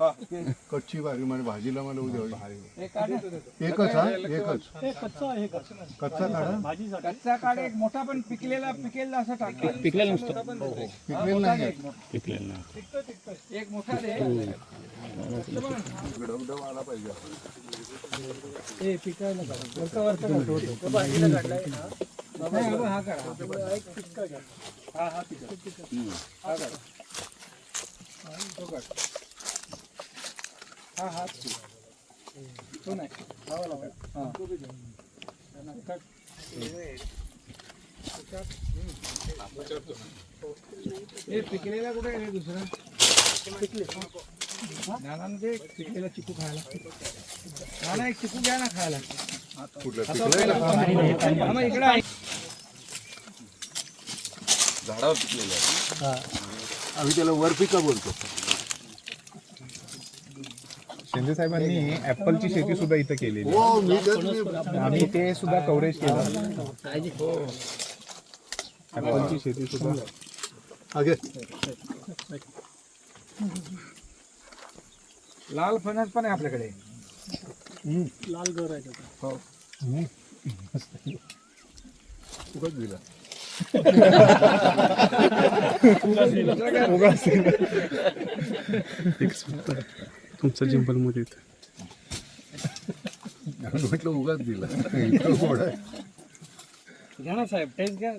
कच्ची भारी म्हणजे भाजीला मला उद्या. हे. एकच हा? एकच. हे कच्चं आहे का कच्चा काढा. भाजीसाठी. कच्चा काढ एक मोठा पण पिकलेला पिकेलला असं टाक. पिकलेलं नसतं. पिकलेलं नाही. पिकलेलं नाही. एक मोठा आला पाहिजे हे पिकायला भाजीला काढलाय ना. हा एक पिक्का घ्या. हा हा पिका हा काढ. हा हा तो नाही हा हे पिकलेला कुठे आहे. रे दुसरा नाना ते पिकलेला चिकू खायला नाना एक चिकू घ्या ना खायला कुठलं पिकलंय हा, मग इकडे आहे झाडावर पिकलेलं आम्ही त्याला वर पिका बोलतो. शिंदे साहेबांनी ऍपलची शेती सुद्धा इथं केलेली हो मी तर मी- आम्ही ते सुद्धा कव्हरेज केलं. ऍपलची शेती सुद्धा. आगे. लाल फणस पण आहे आपल्याकडे. लाल घर आहे त्याचा. उगाच दिला. तुमचं जिंपलमध्ये म्हटलं उगाच दिला. इतकं गोड आहे. घ्या ना साहेब टेस्ट. घ्या.